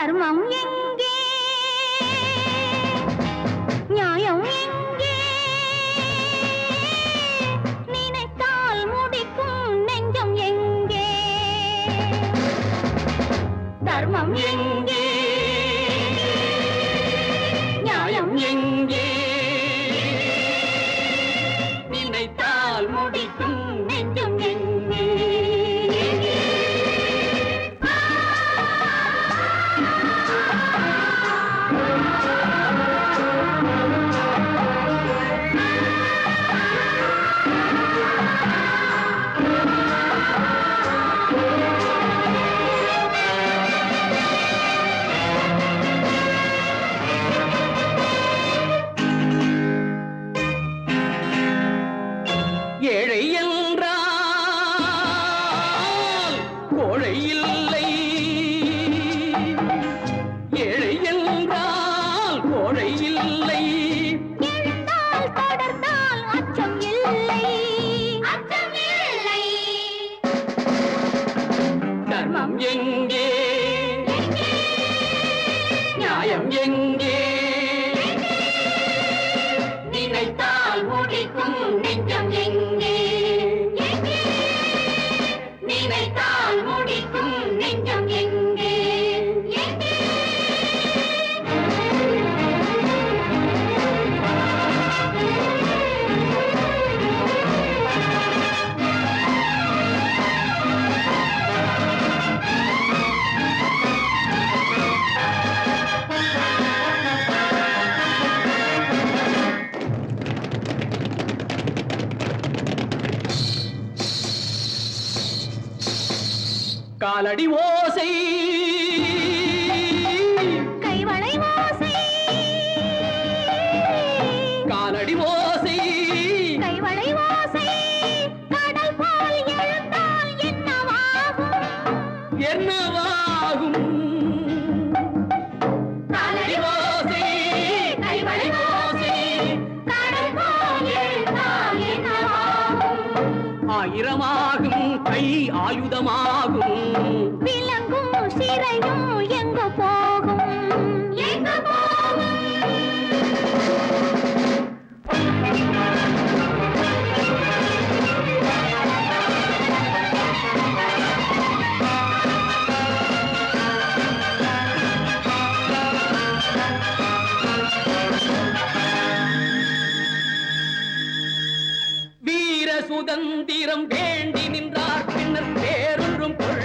கர்மம் எங்கே? நியாயம் எங்கே? நினைத்தால் முடிக்கும் நெஞ்சம் எங்கே? தர்மம் எங்கே? எங்கே? நியாயம் எங்கே? காலடி ஓசை. கைவளை ஓசை ஆயிரமாகும் கை ஆயுதமாகும். விலங்கு சுதந்திரம் வேண்டி நின்றார். பின்னர் பேரொன்றும் கொள்